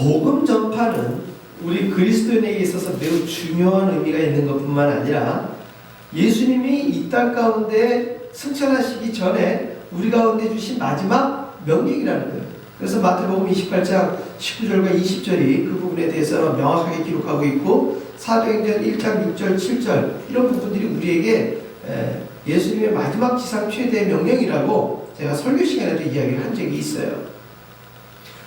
복음 전파는 우리 그리스도인에게 있어서 매우 중요한 의미가 있는 것뿐만 아니라 예수님이 이 땅 가운데 승천하시기 전에 우리 가운데 주신 마지막 명령이라는 거예요. 그래서 마태복음 28장 19절과 20절이 그 부분에 대해서 명확하게 기록하고 있고 사도행전 1장 6절 7절 이런 부분들이 우리에게 에, 예수님의 마지막 지상 최대 명령이라고 제가 설교 시간에도 이야기를 한 적이 있어요.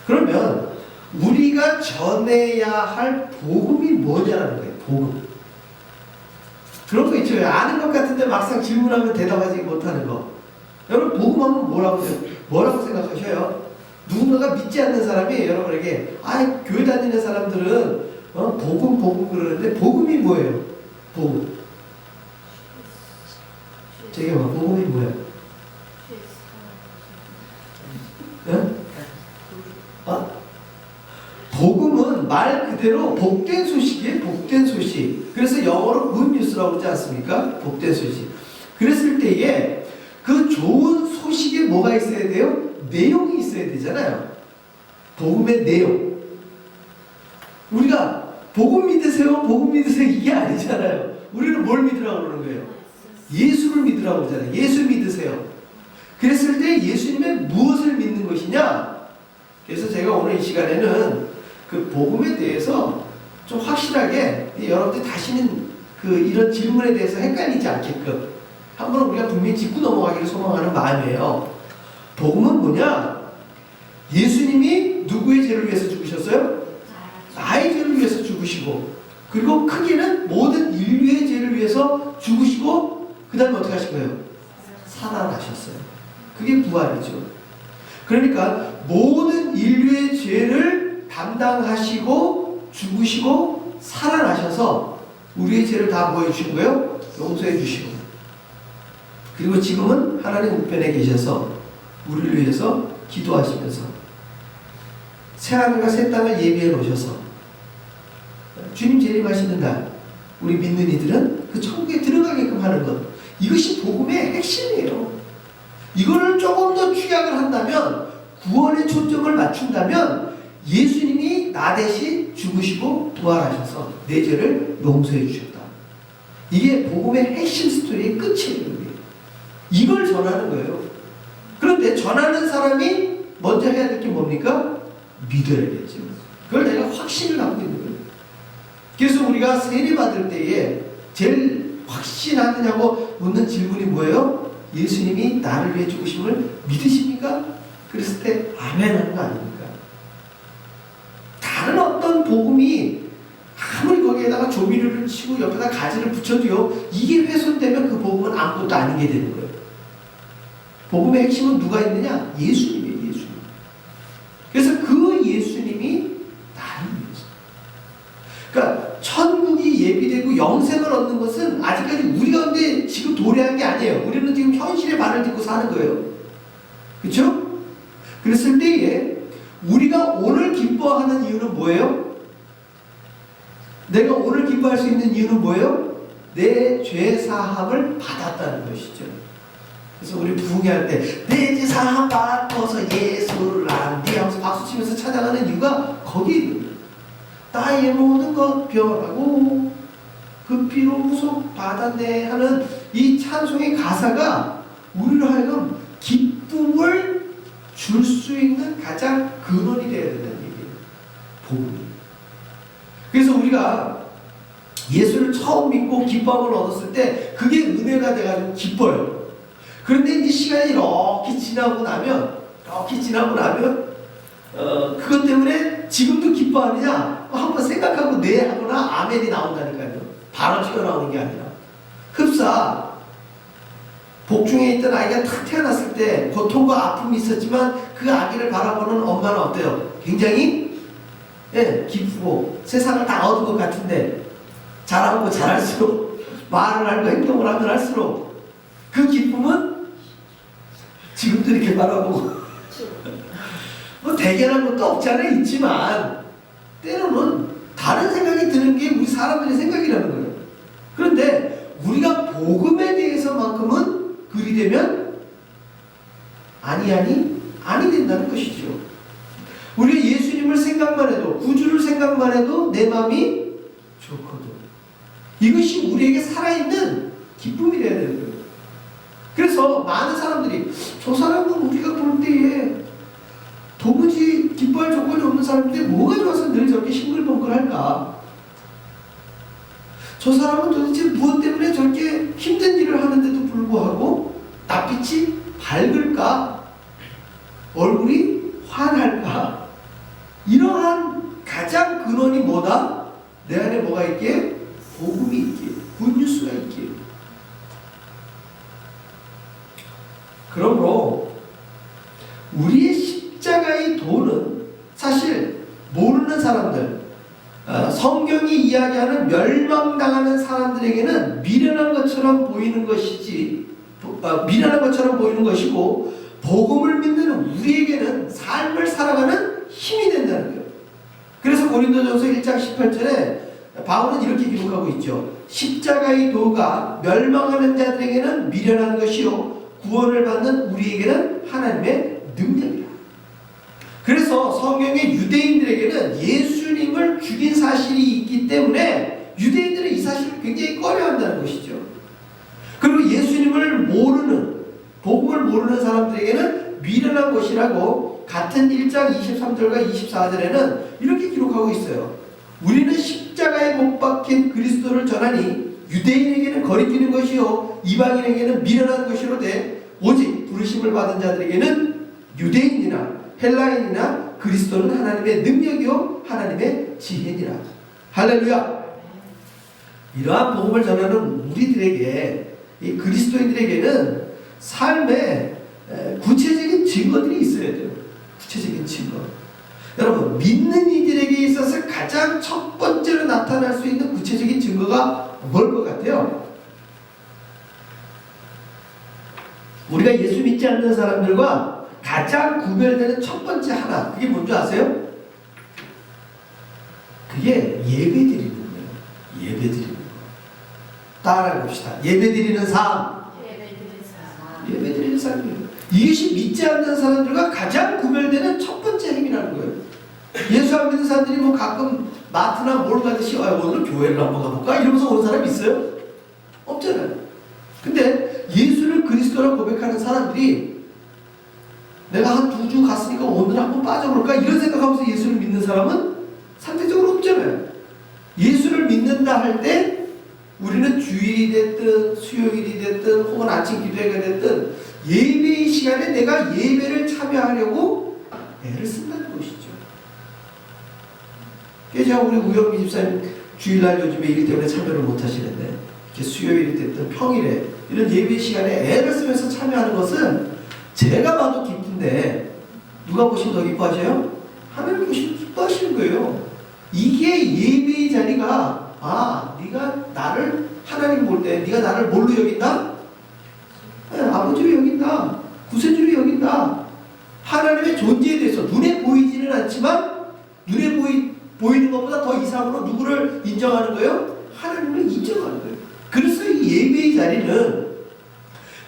그러면 우리가 전해야 할 복음이 뭐냐는 거예요. 복음. 그런 거 있죠. 아는 것 같은데 막상 질문하면 대답하지 못하는 거. 여러분 복음하면 뭐라고 뭐라고 생각하셔요? 누군가가 믿지 않는 사람이 여러분에게 아 교회 다니는 사람들은 어, 복음 복음 그러는데 복음이 뭐예요? 복음. 제가 뭐 복음이 뭐예요? 예? 아, 복음은 말 그대로 복된 소식이에요. 복된 소식. 그래서 영어로 굿 뉴스라고 그러지 않습니까? 복된 소식. 그랬을 때에 그 좋은 소식에 뭐가 있어야 돼요? 내용이 있어야 되잖아요. 복음의 내용. 우리가 복음 믿으세요, 복음 믿으세요 이게 아니잖아요. 우리는 뭘 믿으라고 그러는 거예요? 예수를 믿으라고 그러잖아요. 예수 믿으세요. 그랬을 때 예수님의 무엇을 믿는 것이냐? 그래서 제가 오늘 이 시간에는 그 복음에 대해서 좀 확실하게 여러분들 다시는 그 이런 질문에 대해서 헷갈리지 않게끔 한번 우리가 분명히 짚고 넘어가기를 소망하는 마음이에요. 복음은 뭐냐? 예수님이 누구의 죄를 위해서 죽으셨어요? 나의 죄를 위해서 죽으시고 그리고 크게는 모든 인류의 죄를 위해서 죽으시고 그 다음에 어떻게 하신 거예요? 살아나셨어요. 그게 부활이죠. 그러니까 모든 인류의 죄를 담당하시고 죽으시고 살아나셔서 우리의 죄를 다 거예요? 용서해 주시고 그리고 지금은 하나님 우편에 계셔서 우리를 위해서 기도하시면서 새하늘과 새 땅을 예비해 놓으셔서 주님 재림하시는 날 우리 믿는 이들은 그 천국에 들어가게끔 하는 것 이것이 복음의 핵심이에요. 이거를 조금 더 취약을 한다면 구원의 초점을 맞춘다면 예수님이 나 대신 죽으시고 부활하셔서 내 죄를 용서해 주셨다. 이게 복음의 핵심 스토리의 끝이에요. 이걸 전하는 거예요. 그런데 전하는 사람이 먼저 해야 될 게 뭡니까? 믿어야겠죠. 그걸 내가 확신을 갖고 있는 거예요. 그래서 우리가 세례 받을 때에 제일 확신하느냐고 묻는 질문이 뭐예요? 예수님이 나를 위해 죽으심을 믿으십니까? 그랬을 때 아멘 하는 거 아닙니까? 다른 복음이 아무리 거기에다가 조미료를 치고 옆에다 가지를 붙여도요 이게 훼손되면 그 복음은 아무것도 아닌 게 되는 거예요. 복음의 핵심은 누가 있느냐? 예수님이에요, 예수님. 그래서 그 예수님이 나를 위해서. 그러니까 천국이 예비되고 영생을 얻는 것은 아직까지 우리 가운데 지금 도래한 게 아니에요. 우리는 지금 현실에 발을 딛고 사는 거예요. 그렇죠? 그랬을 때에 우리가 오늘 기뻐하는 이유는 뭐예요? 내가 오늘 기뻐할 수 있는 이유는 뭐예요? 내 죄 사함을 받았다는 것이죠. 그래서 우리 부흥회할 때내죄 사함 받고서 예수를 안디 하면서 박수 치면서 찬양하는 이유가 거기에 있는. 나의 모든 것 변하고 그 피로 무속 받았네 하는 이 찬송의 가사가 우리로 하여금 기쁨을 줄 수 있는 가장 근원이 되어야 된다는 얘기예요. 복음. 그래서 우리가 예수를 처음 믿고 기쁨을 얻었을 때 그게 은혜가 돼가지고 기뻐요. 그런데 이제 시간이 이렇게 지나고 나면 이렇게 지나고 나면 어, 그것 때문에 지금도 기뻐하느냐 한번 생각하고 네 하거나 아멘이 나온다니까요. 바로 튀어나오는 게 아니라 흡사 복중에 있던 아이가 탁 태어났을 때 고통과 아픔이 있었지만 그 아기를 바라보는 엄마는 어때요? 굉장히 예, 기쁘고 세상을 다 얻은 것 같은데 자라고 자랄수록 말을 하고 행동을 하면 할수록 그 기쁨은 지금도 이렇게 바라보고 뭐 대견한 것도 없지 않아 있지만 때로는 다른 생각이 드는 게 우리 사람들의 생각이라는 거예요. 그런데 우리가 복음에 대해서만큼은 그리 되면 아니 아니 아니 된다는 것이죠. 생각만 해도 구주를 생각만 해도 내 마음이 좋거든. 이것이 우리에게 살아있는 기쁨이 되어야 되는 거예요. 그래서 많은 사람들이 저 사람은 우리가 볼 때에 도무지 기뻐할 조건이 없는 사람인데 뭐가 좋아서 늘 저렇게 싱글벙글할까? 저 사람은 도대체 무엇 때문에 저렇게 힘든 일을 하는데도 불구하고 낯빛이 밝을까? 얼굴이 환할까? 이러한 가장 근원이 뭐다? 내 안에 뭐가 있기에? 복음이 있기에, 굿뉴스가 있기에. 그러므로 우리의 십자가의 도는 사실 모르는 사람들, 어, 성경이 이야기하는 멸망당하는 사람들에게는 미련한 것처럼 보이는 것이지, 어, 미련한 것처럼 보이는 것이고, 복음을 믿는 우리에게는 삶을 살아가는 힘이 된다는 거예요. 그래서 고린도전서 1장 18절에 바울은 이렇게 기록하고 있죠. 십자가의 도가 멸망하는 자들에게는 미련한 것이요 구원을 받는 우리에게는 하나님의 능력이라. 그래서 성경의 유대인들에게는 예수님을 죽인 사실이 있기 때문에 유대인들은 이 사실을 굉장히 꺼려한다는 것이죠. 그리고 예수님을 모르는 복음을 모르는 사람들에게는 미련한 것이라고 같은 1장 23절과 24절에는 이렇게 기록하고 있어요. 우리는 십자가에 못 박힌 그리스도를 전하니 유대인에게는 거리끼는 것이요 이방인에게는 미련한 것이로되 오직 부르심을 받은 자들에게는 유대인이나 헬라인이나 그리스도는 하나님의 능력이요 하나님의 지혜니라. 할렐루야. 이러한 복음을 전하는 우리들에게 이 그리스도인들에게는 에, 구체적인 증거들이 있어야 돼요. 구체적인 증거. 여러분 믿는 이들에게 있어서 가장 첫 번째로 나타날 수 있는 구체적인 증거가 뭘 것 같아요? 우리가 예수 믿지 않는 사람들과 가장 구별되는 첫 번째 하나 그게 뭔지 아세요? 그게 예배 드리는 거예요. 예배 드리는 거. 따라해 봅시다. 예배 드리는 삶. 이것이 믿지 않는 사람들과 가장 구별되는 첫 번째 행위라는 거예요. 예수 안 믿는 사람들이 뭐 가끔 마트나 뭘 가듯이 아, 오늘 교회를 한번 가볼까? 이러면서 오는 사람 있어요? 없잖아요. 근데 예수를 그리스도라 고백하는 사람들이 내가 한 두 주 갔으니까 오늘 한번 빠져볼까? 이런 생각하면서 예수를 믿는 사람은 상대적으로 없잖아요. 예수를 믿는다 할 때 우리는 주일이 됐든 수요일이 됐든 혹은 아침 기도회가 됐든 예배의 시간에 내가 예배를 참여하려고 애를 쓴다는 것이죠. 그래서 우리 우영미 집사님 주일날 요즘에 일 때문에 참여를 못 하시는데 이렇게 수요일이 됐든 평일에 이런 예배 시간에 애를 쓰면서 참여하는 것은 제가 봐도 기쁜데 누가 보시면 더 기뻐하셔요? 하나님 보시면 기뻐하시는 거예요. 이게 예배의 자리가 아 네가 나를 하나님 볼 때 네가 나를 뭘로 여긴다? 네, 아버지로 여긴다. 구세주로 여긴다. 하나님의 존재에 대해서 눈에 보이지는 않지만 눈에 보이, 보이는 것보다 더 이상으로 누구를 인정하는 거예요? 하나님을 인정하는 거예요. 그래서 이 예배의 자리는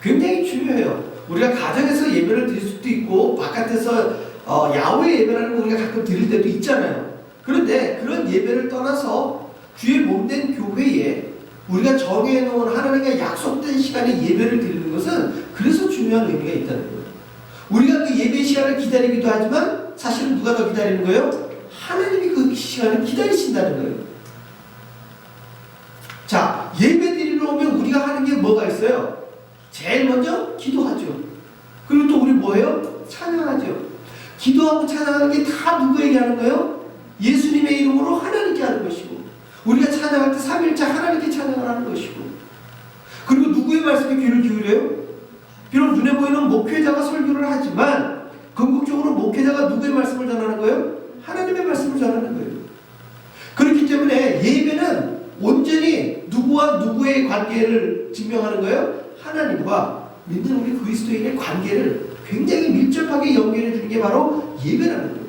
굉장히 중요해요. 우리가 가정에서 예배를 드릴 수도 있고 바깥에서 어, 야외 예배라는 거 우리가 가끔 드릴 때도 있잖아요. 그런데 그런 예배를 떠나서 주의 몸된 교회에 우리가 정해놓은 하나님과 약속된 시간에 예배를 드리는 것은 그래서 중요한 의미가 있다는 거예요. 우리가 그 예배 시간을 기다리기도 하지만 사실은 누가 더 기다리는 거예요? 하나님이 그 시간을 기다리신다는 거예요. 자, 예배 드리러 오면 우리가 하는 게 뭐가 있어요? 제일 먼저 기도하죠. 그리고 또 우리 뭐예요? 찬양하죠. 기도하고 찬양하는 게 다 누구에게 하는 거예요? 예수님의 이름으로 하나님께 하는 것이고 우리가 찬양할 때 삼일째 하나님께 찬양을 하는 것이고 그리고 누구의 말씀에 귀를 기울여요? 눈에 보이는 목회자가 설교를 하지만 궁극적으로 목회자가 누구의 말씀을 전하는 거예요? 하나님의 말씀을 전하는 거예요. 그렇기 때문에 예배는 온전히 누구와 누구의 관계를 증명하는 거예요? 하나님과 믿는 우리 그리스도인의 관계를 굉장히 밀접하게 연결해 주는 게 바로 예배라는 거예요.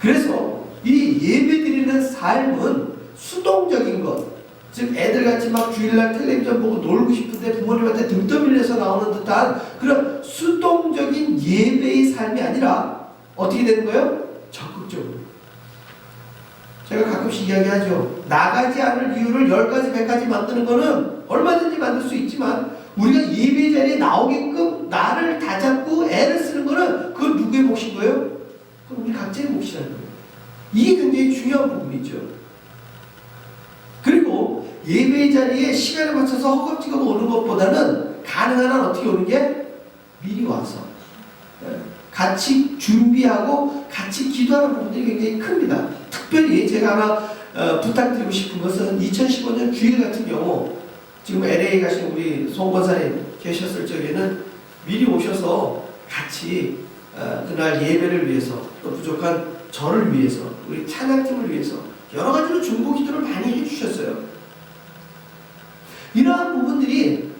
그래서 이 예배 드리는 삶은 수동적인 것, 즉 애들 같이 막 주일날 텔레비전 보고 놀고 싶은데 부모님한테 등 떠밀려서 나오는 듯한 그런 수동적인 예배의 삶이 아니라 어떻게 되는 거예요? 적극적으로 제가 가끔씩 이야기하죠. 나가지 않을 이유를 열 가지, 백 가지 만드는 거는 얼마든지 만들 수 있지만 우리가 예배 자리에 나오게끔 나를 다잡고 애를 쓰는 거는 그건 누구의 몫인 거예요? 그건 우리 각자의 몫이라는 거예요. 이게 굉장히 중요한 부분이죠. 예배 자리에 시간에 맞춰서 허겁지겁 오는 것보다는 가능한 한 어떻게 오는 게? 미리 와서. 예, 같이 준비하고 같이 기도하는 부분들이 굉장히 큽니다. 특별히 제가 하나 어, 부탁드리고 싶은 것은 2015년 주일 같은 경우 지금 LA 가신 우리 송 권사님 계셨을 적에는 미리 오셔서 같이 어, 그날 예배를 위해서 또 부족한 저를 위해서 우리 찬양팀을 위해서 여러 가지로 중보 기도를 많이 해주셨어요. 이러한 부분들이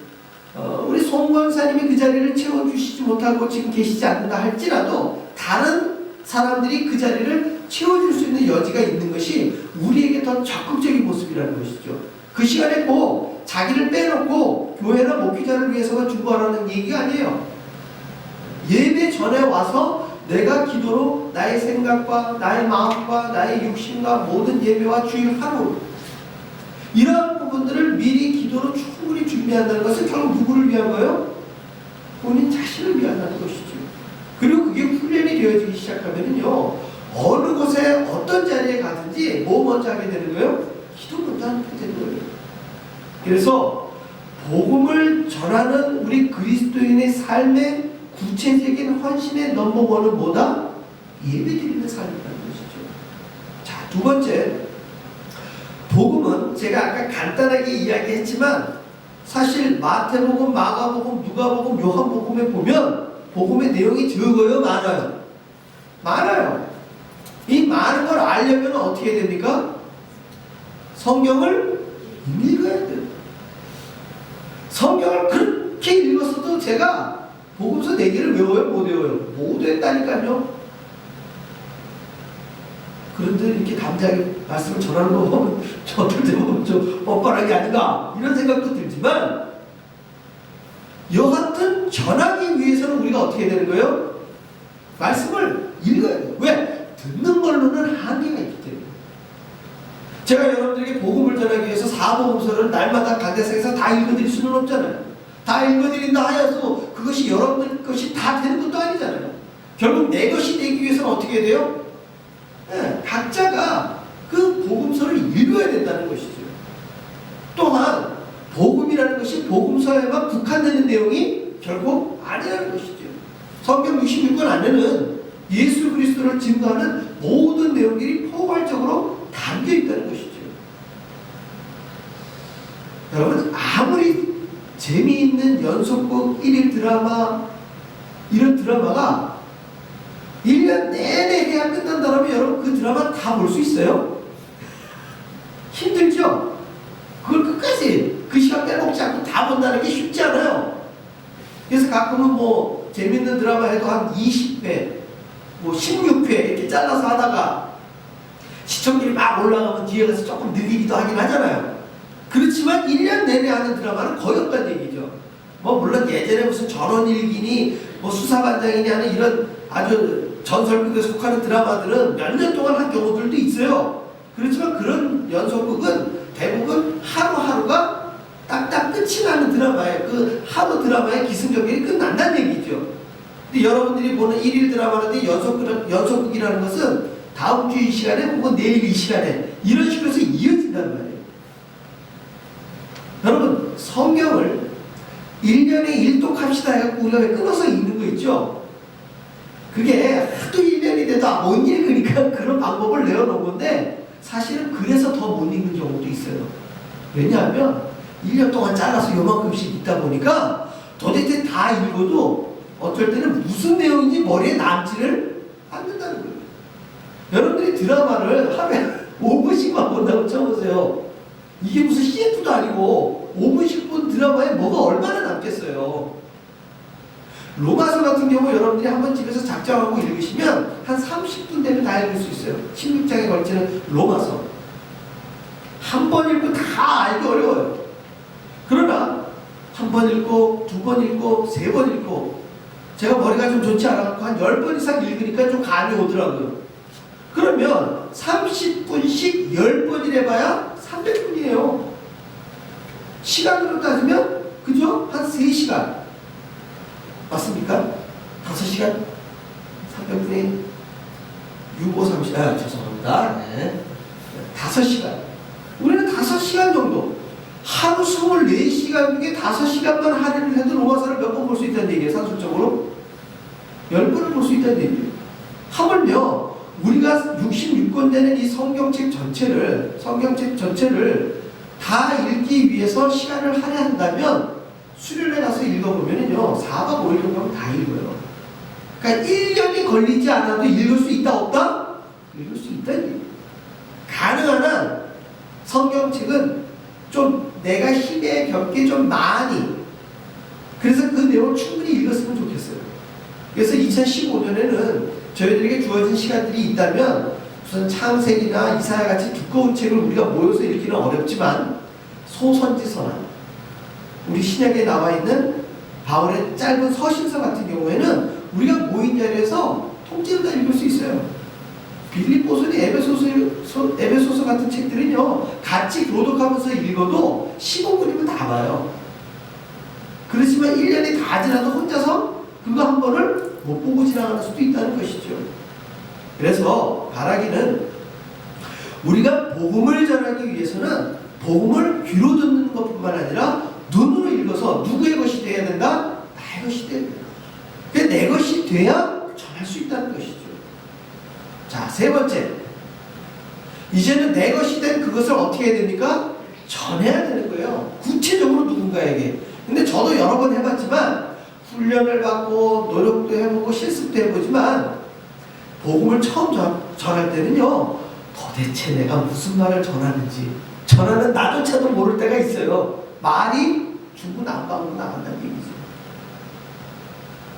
어, 우리 송 권사님이 그 자리를 채워주시지 못하고 지금 계시지 않는다 할지라도 다른 사람들이 그 자리를 채워줄 수 있는 여지가 있는 것이 우리에게 더 적극적인 모습이라는 것이죠. 그 시간에 꼭 자기를 빼놓고 교회나 목회자를 위해서만 중보하라는 얘기가 아니에요. 예배 전에 와서 내가 기도로 나의 생각과 나의 마음과 나의 육신과 모든 예배와 주일 하루 이러한 부분들을 미리 기도로 충분히 준비한다는 것은 결국 누구를 위한 거예요? 본인 자신을 위한다는 것이죠. 그리고 그게 훈련이 되어지기 시작하면요 어느 곳에 어떤 자리에 가든지 뭐 먼저 하게 되는 거예요? 기도 먼저 하게 되는 거예요. 그래서 복음을 전하는 우리 그리스도인의 삶의 구체적인 헌신의 넘버원은 뭐다? 예배드리는 삶이라는 것이죠. 자, 두 번째. 복음은 제가 아까 간단하게 이야기했지만 사실 마태복음, 마가복음, 누가복음, 요한복음에 보면 복음의 내용이 적어요, 많아요. 많아요. 이 많은 걸 알려면 어떻게 됩니까? 성경을 읽어야 돼요. 성경을 그렇게 읽었어도 제가 복음서 4개를 외워요? 못 외워요? 못 외웠다니까요. 그런데 이렇게 담대하게 말씀을 전하는 거 보면 저 어떨 때 보면 좀 뻔뻔하게 아닌가 이런 생각도 들지만 여하튼 전하기 위해서는 우리가 어떻게 되는 거예요? 말씀을 읽어야 돼요. 왜? 듣는 걸로는 한계가 있기 때문에. 제가 여러분들에게 복음을 전하기 위해서 사복음서를 날마다 간대상에서 다 읽어드릴 수는 없잖아요. 다 읽어드린다 하여서 그것이 여러분들 것이 다 되는 것도 아니잖아요. 결국 내 것이 되기 위해서는 어떻게 돼요? 네, 각자가 그 복음서를 읽어야 된다는 것이죠. 또한 복음이라는 것이 복음서에만 국한되는 내용이 결국 아니라는 것이죠. 성경 66권 안에는 예수 그리스도를 증거하는 모든 내용들이 포괄적으로 담겨 있다는 것이죠. 여러분 아무리 재미있는 연속극 1일 드라마 이런 드라마가 1년 내내 해야 끝난다면 여러분 그 드라마 다 볼 수 있어요? 힘들죠? 그걸 끝까지 빼먹지 않고 다 본다는 게 쉽지 않아요. 그래서 가끔은 뭐 재밌는 드라마 해도 한 20회, 뭐 16회 이렇게 잘라서 하다가 시청률이 막 올라가면 뒤에 가서 조금 늘리기도 하긴 하잖아요. 그렇지만 1년 내내 하는 드라마는 거의 없다는 얘기죠. 뭐 물론 예전에 무슨 전원일기니 뭐 수사반장이니 하는 이런 아주 전설극에 속하는 드라마들은 몇 년 동안 한 경우들도 있어요. 그렇지만 그런 연속극은 대부분 하루하루가 딱딱 끝이 나는 드라마예요. 그 하루 드라마의 기승전결이 끝난다는 얘기죠. 근데 여러분들이 보는 일일 드라마라든지 연속, 연속극이라는 것은 다음 주 이 시간에 혹은 내일 이 시간에 이런 식으로 해서 이어진다는 말이에요. 여러분, 성경을 1년에 1독 합시다 해갖고 우리가 왜 끊어서 읽는 거 있죠? 그게 하도 1년이 돼도 못 읽으니까 그런 방법을 내어놓은 건데 사실은 그래서 더 못 읽는 경우도 있어요. 왜냐하면 1년 동안 잘라서 요만큼씩 읽다 보니까 도대체 다 읽어도 어떨 때는 무슨 내용인지 머리에 남지를 않는다는 거예요. 여러분들이 드라마를 하루에 5분씩만 본다고 쳐보세요. 이게 무슨 CF도 아니고 5분씩 본 드라마에 뭐가 얼마나 남겠어요. 로마서 같은 경우 여러분들이 한번 집에서 작정하고 읽으시면 한 30분 되면 다 읽을 수 있어요. 16장에 걸치는 로마서. 한 번 읽고 다 알기 어려워요. 그러나 한 번 읽고 두 번 읽고 세 번 읽고 제가 머리가 좀 좋지 않았고 한열번 이상 읽으니까 좀 감이 오더라고요. 그러면 30분씩 10번을 해봐야 300분이에요. 시간으로 따지면 그죠? 한 3시간. 맞습니까? 5시간? 300분의 6, 5, 30, 아, 죄송합니다. 네. 5시간. 우리는 5시간 정도. 하루 24시간 중에 5시간만 할애를 해도 로마서를 몇 번 볼 수 있다는 얘기예요, 산술적으로. 10번을 볼 수 있다는 얘기예요. 하물며, 우리가 66권 되는 이 성경책 전체를, 성경책 전체를 다 읽기 위해서 시간을 할애한다면, 수련회 가서 읽어보면요, 4박 5일 정도 하면 다 읽어요. 그러니까 1년이 걸리지 않아도 읽을 수 있다, 없다? 읽을 수 얘기예요. 가능한 한 성경책은 좀 내가 힘에 겹게 좀 많이 그래서 그 내용을 충분히 읽었으면 좋겠어요. 그래서 2015년에는 저희들에게 주어진 시간들이 있다면 무슨 창세기나 이사야 같이 두꺼운 책을 우리가 모여서 읽기는 어렵지만 소선지서나 우리 신약에 나와 있는 바울의 짧은 서신서 같은 경우에는 우리가 모인 자리에서 통째로 다 읽을 수 있어요. 빌립보서나 에베소서, 소- 에베소서 같은 책들은요, 같이 교독하면서 읽어도 15분이면 다 봐요. 그렇지만 1년이 다 지나도 혼자서 그거 한 번을 못 보고 지나가는 수도 있다는 것이죠. 그래서 바라기는 우리가 복음을 전하기 위해서는 복음을 귀로 듣는 것뿐만 아니라 눈으로 읽어서 누구의 것이 되어야 된다? 나의 것이 되어야 된다. 내 것이 돼야 전할 수 있다는 것이죠. 자, 세 번째. 이제는 내 것이 된 그것을 어떻게 해야 됩니까? 전해야 되는 거예요. 구체적으로 누군가에게. 근데 저도 여러 번 해봤지만, 훈련을 받고, 노력도 해보고, 실습도 해보지만, 복음을 처음 전, 전할 때는요, 도대체 내가 무슨 말을 전하는지, 전하는 나조차도 모를 때가 있어요. 말이 중구 난방으로 나간다는 얘기죠.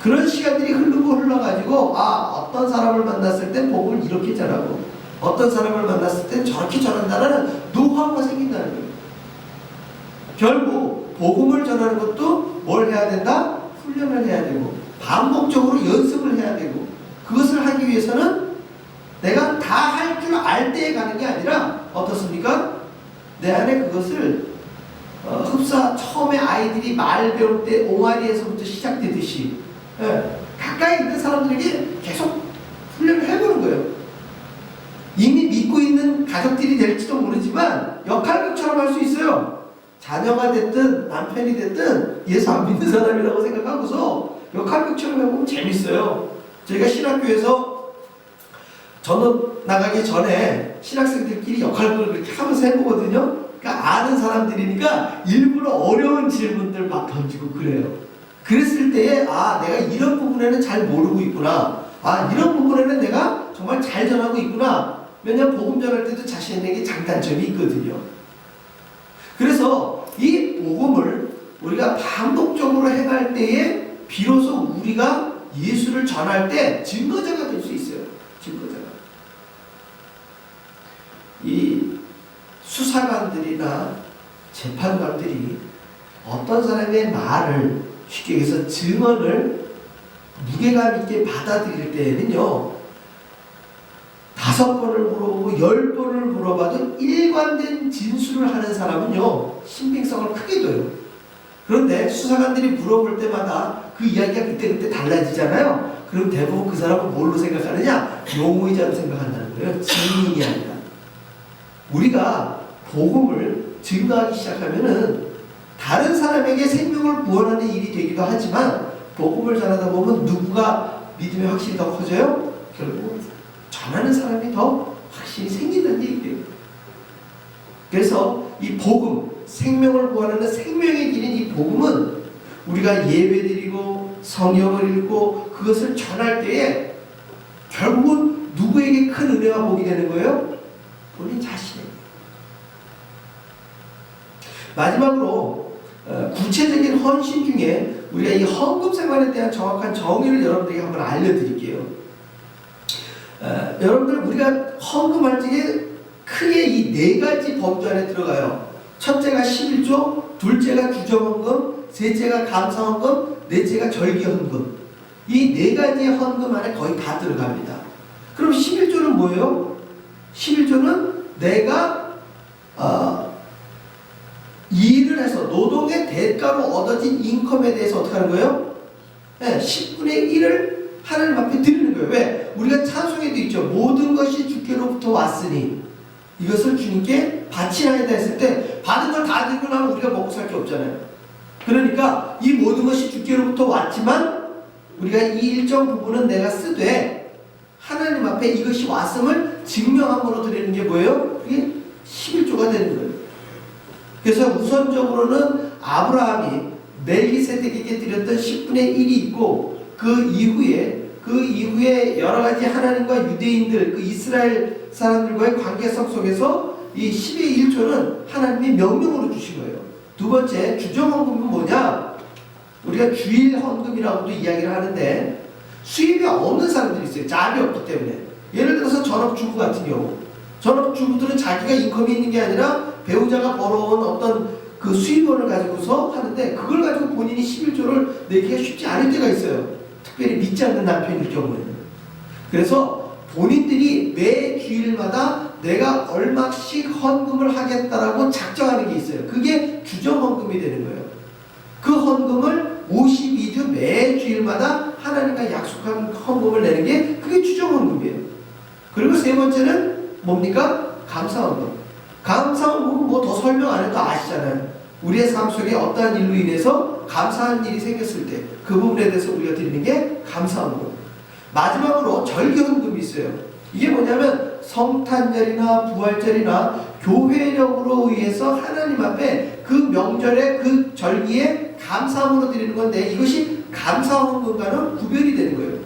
그런 시간들이 흐르고 흘러가지고 아 어떤 사람을 만났을 땐 복을 이렇게 전하고 어떤 사람을 만났을 땐 저렇게 전한다는 노하우가 생긴다는 거예요. 결국 복음을 전하는 것도 뭘 해야 된다? 훈련을 해야 되고 반복적으로 연습을 해야 되고 그것을 하기 위해서는 내가 다 할 줄 알 때에 가는 게 아니라 어떻습니까? 내 안에 그것을 어, 흡사 처음에 아이들이 말 배울 때 옹알이에서부터 시작되듯이 예, 가까이 있는 사람들에게 계속 훈련을 해보는 거예요. 이미 믿고 있는 가족들이 될지도 모르지만 역할극처럼 할 수 있어요. 자녀가 됐든 남편이 됐든 예수 안 믿는 사람이라고 생각하고서 역할극처럼 해보면 재밌어요. 저희가 신학교에서 전업 나가기 전에 신학생들끼리 역할극을 그렇게 하면서 해보거든요. 그러니까 아는 사람들이니까 일부러 어려운 질문들 막 던지고 그래요. 그랬을 때에 아 내가 이런 부분에는 잘 모르고 있구나. 아 이런 부분에는 내가 정말 잘 전하고 있구나. 왜냐면 복음 전할 때도 자신에게 장단점이 있거든요. 그래서 이 복음을 우리가 반복적으로 행할 때에 비로소 우리가 예수를 전할 때 증거자가 될 수 있어요. 증거자가. 이 수사관들이나 재판관들이 어떤 사람의 말을 쉽게 얘기해서 증언을 무게감 있게 받아들일 때에는요, 다섯 번을 물어보고 열 번을 물어봐도 일관된 진술을 하는 사람은요, 신빙성을 크게 둬요. 그런데 수사관들이 물어볼 때마다 그 이야기가 그때그때 달라지잖아요. 그럼 대부분 그 사람은 뭘로 생각하느냐? 용의자로 생각한다는 거예요. 증인이 아니라. 우리가 복음을 증거하기 시작하면은 다른 사람에게 생명을 구원하는 일이 되기도 하지만 복음을 전하다 보면 누구가 믿음의 확신이 더 커져요? 결국 전하는 사람이 더 확신이 생긴다는 얘기예요. 그래서 이 복음, 생명을 구하는 생명의 길인 이 복음은 우리가 예배드리고 성경을 읽고 그것을 전할 때에 결국은 누구에게 큰 은혜가 복이 되는 거예요? 본인 자신에게. 마지막으로 어, 구체적인 헌신 중에 우리가 이 헌금 생활에 대한 정확한 정의를 여러분들에게 한번 알려드릴게요. 어, 여러분들 우리가 헌금할 적에 크게 이 네 가지 범주 안에 들어가요. 첫째가 11조, 둘째가 주정헌금, 셋째가 감사헌금, 넷째가 절기헌금. 이 네 가지의 헌금 안에 거의 다 들어갑니다. 그럼 11조는 뭐예요? 11조는 내가 어, 일을 해서 노동의 대가로 얻어진 인컴에 대해서 어떻게 하는 거예요? 네, 10분의 1을 하나님 앞에 드리는 거예요. 왜? 우리가 찬송에도 있죠. 모든 것이 주께로부터 왔으니 이것을 주님께 바치나이다 했을 때 받은 걸 다 드리고 나면 우리가 먹고 살 게 없잖아요. 그러니까 이 모든 것이 주께로부터 왔지만 우리가 이 일정 부분은 내가 쓰되 하나님 앞에 이것이 왔음을 증명함으로 드리는 게 뭐예요? 그게 11조가 되는 거예요. 그래서 우선적으로는 아브라함이 멜기세덱에게 드렸던 10분의 1이 있고 그 이후에 그 이후에 여러 가지 하나님과 유대인들 그 이스라엘 사람들과의 관계성 속에서 이 10의 1조는 하나님이 명령으로 주신 거예요. 두 번째 주정 헌금은 뭐냐? 우리가 주일 헌금이라고도 이야기를 하는데 수입이 없는 사람들이 있어요. 자비 없기 때문에. 예를 들어서 전업주부 같은 경우 전업주부들은 자기가 인컴이 있는 게 아니라 배우자가 벌어온 어떤 그 수입원을 가지고서 하는데 그걸 가지고 본인이 11조를 내기가 쉽지 않을 때가 있어요. 특별히 믿지 않는 남편일 경우에는. 그래서 본인들이 매 주일마다 내가 얼마씩 헌금을 하겠다라고 작정하는 게 있어요. 그게 주정 헌금이 되는 거예요. 그 헌금을 52주 매 주일마다 하나님과 약속한 헌금을 내는 게 그게 주정 헌금이에요. 그리고 세 번째는 뭡니까? 감사 헌금. 감사 헌금은 뭐 더 설명 안 해도 아시잖아요. 우리의 삶 속에 어떠한 일로 인해서 감사한 일이 생겼을 때 그 부분에 대해서 우리가 드리는 게 감사 헌금. 마지막으로 절기 헌금이 있어요. 이게 뭐냐면 성탄절이나 부활절이나 교회력으로 의해서 하나님 앞에 그 명절에 그 절기에 감사함으로 드리는 건데 이것이 감사 헌금과는 구별이 되는 거예요.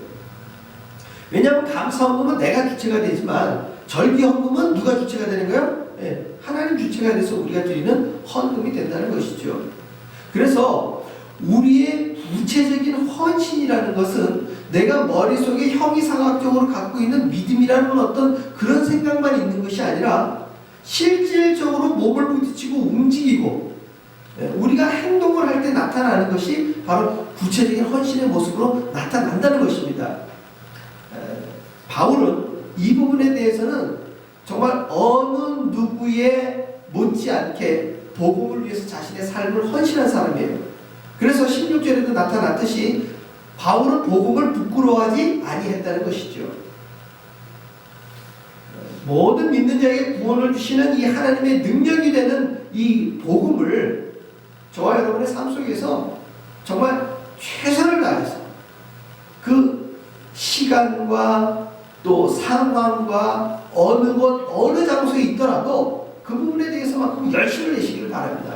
왜냐하면 감사 헌금은 내가 주체가 되지만 절기 헌금은 누가 주체가 되는 거예요? 예, 하나님 주체가 돼서 우리가 드리는 헌금이 된다는 것이죠. 그래서 우리의 구체적인 헌신이라는 것은 내가 머릿속에 형이상학적으로 갖고 있는 믿음이라는 어떤 그런 생각만 있는 것이 아니라 실질적으로 몸을 부딪히고 움직이고 예, 우리가 행동을 할 때 나타나는 것이 바로 구체적인 헌신의 모습으로 나타난다는 것입니다. 에, 바울은 이 부분에 대해서는 정말 어느 누구의 못지않게 복음을 위해서 자신의 삶을 헌신한 사람이에요. 그래서 16절에도 나타났듯이 바울은 복음을 부끄러워하지 아니했다는 것이죠. 모든 믿는 자에게 구원을 주시는 이 하나님의 능력이 되는 이 복음을 저와 여러분의 삶 속에서 정말 최선을 다해서 그 시간과 또 상황과 어느 곳 어느 장소에 있더라도 그 부분에 대해서만큼 열심을 내시기를 바랍니다.